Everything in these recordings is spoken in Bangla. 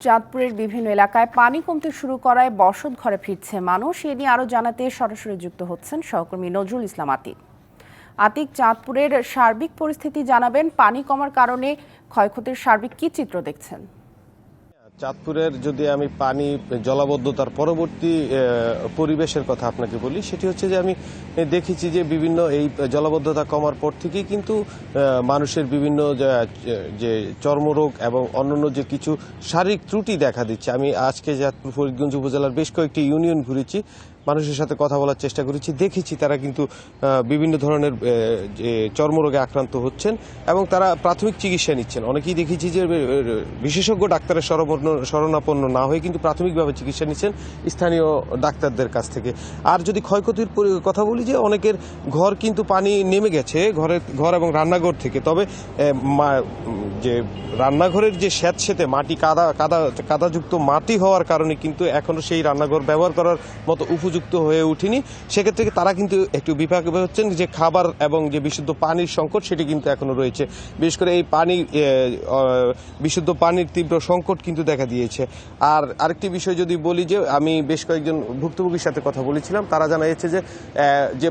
চাঁদপুরের বিভিন্ন এলাকায় পানি কমতে শুরু করায় বসত ঘরে ফিরছে মানুষ। এ নিয়ে আরও জানাতে সরাসরি যুক্ত হচ্ছেন সহকর্মী নজরুল ইসলাম আতিক। আতিক, চাঁদপুরের সার্বিক পরিস্থিতি জানাবেন। পানি কমার কারণে ক্ষয়ক্ষতির সার্বিক কী চিত্র দেখছেন? চাঁদপুরের যদি আমি পানি জলাবদ্ধতার পরবর্তী পরিবেশের কথা আপনাকে বলি, সেটি হচ্ছে যে আমি দেখেছি যে বিভিন্ন এই জলাবদ্ধতা কমার পর থেকেই কিন্তু মানুষের বিভিন্ন যে- চর্মরোগ এবং অন্যান্য যে কিছু শারীরিক ত্রুটি দেখা দিচ্ছে। আমি আজকে চাঁদপুর ফরিদগঞ্জ উপজেলার বেশ কয়েকটি ইউনিয়ন ঘুরেছি। মানুষের সাথে কথা বলার চেষ্টা করেছি, দেখেছি তারা কিন্তু বিভিন্ন ধরনের যে চর্মরোগে আক্রান্ত হচ্ছেন এবং তারা প্রাথমিক চিকিৎসা নিচ্ছেন। অনেকেই দেখেছি যে বিশেষজ্ঞ ডাক্তারের শরণাপন্ন না হয়ে কিন্তু প্রাথমিকভাবে চিকিৎসা নিচ্ছেন স্থানীয় ডাক্তারদের কাছ থেকে। আর যদি ক্ষয়ক্ষতির কথা বলি যে, অনেকের ঘর কিন্তু পানি নেমে গেছে ঘরের ঘর এবং রান্নাঘর থেকে। তবে যে রান্নাঘরের যে স্যাঁতসেতে, মাটি কাদা কাদা, কাদাযুক্ত মাটি হওয়ার কারণে কিন্তু এখনও সেই রান্নাঘর ব্যবহার করার মতো উপযুক্ত হয়ে ওঠেনি সেক্ষেত্রে তারা কিন্তু একটু বিপাকে হচ্ছেন যে খাবার এবং যে বিশুদ্ধ পানির সংকট, সেটি কিন্তু এখনও রয়েছে। বিশেষ করে এই পানি বিশুদ্ধ পানির তীব্র সংকট কিন্তু দেখা দিয়েছে। আর আরেকটি বিষয় যদি বলি যে, আমি বেশ কয়েকজন ভুক্তভোগীর সাথে কথা বলেছিলাম, তারা জানিয়েছে যে যে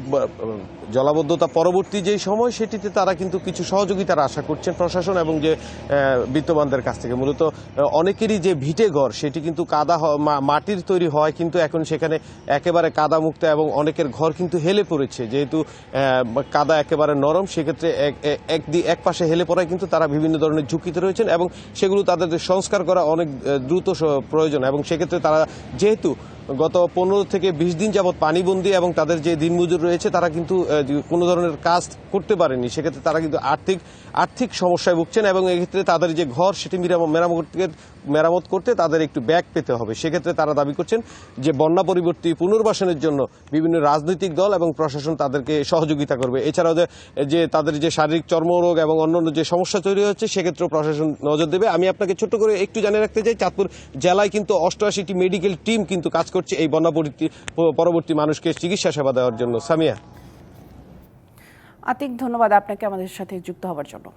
জলাবদ্ধতা পরবর্তী যে সময়, সেটিতে তারা কিন্তু কিছু সহযোগিতার আশা করছেন প্রশাসন এবং যে বিত্তবানদের কাছ থেকে। মূলত, অনেকেরই যে ভিটে ঘর, সেটি কিন্তু কাদা মাটির তৈরি হয় কিন্তু এখন সেখানে একেবারে কাদা মুক্ত এবং অনেকের ঘর কিন্তু হেলে পড়েছে। যেহেতু কাদা একেবারে নরম, সেক্ষেত্রে এক- এক পাশে হেলে পড়ায় কিন্তু তারা বিভিন্ন ধরনের ঝুঁকিতে রয়েছেন এবং সেগুলো তাদের সংস্কার করা অনেক দ্রুত প্রয়োজন এবং সেক্ষেত্রে তারা যেহেতু গত পনেরো থেকে বিশ দিন যাবৎ পানিবন্দী এবং তাদের যে দিনমজুর রয়েছে, তারা কিন্তু কোনো ধরনের কাজ করতে পারেনি। সেক্ষেত্রে তারা কিন্তু আর্থিক আর্থিক সমস্যায় ভুগছেন এবং এক্ষেত্রে তাদের যে ঘর সেটি মেরাম- মেরামত মেরামত করতে তাদের একটু ব্যাগ পেতে হবে। সেক্ষেত্রে তারা দাবি করছেন যে, বন্যা পরিবর্তী পুনর্বাসনের জন্য বিভিন্ন রাজনৈতিক দল এবং প্রশাসন তাদেরকে সহযোগিতা করবে। এছাড়াও যে- যে তাদের যে শারীরিক চর্মরোগ এবং অন্যান্য যে সমস্যা তৈরি হচ্ছে, সেক্ষেত্রেও প্রশাসন নজর দেবে। আমি আপনাকে ছোট্ট করে একটু জানিয়ে রাখতে চাই, চাঁদপুর জেলায় কিন্তু অষ্টআশিটি মেডিকেল টিম কিন্তু কাজ করছে এই বন্যা পরবর্তী মানুষকে চিকিৎসা সেবা দেওয়ার জন্য। সামিয়া। আতিক, ধন্যবাদ আপনাকে আমাদের সাথে যুক্ত হওয়ার জন্য।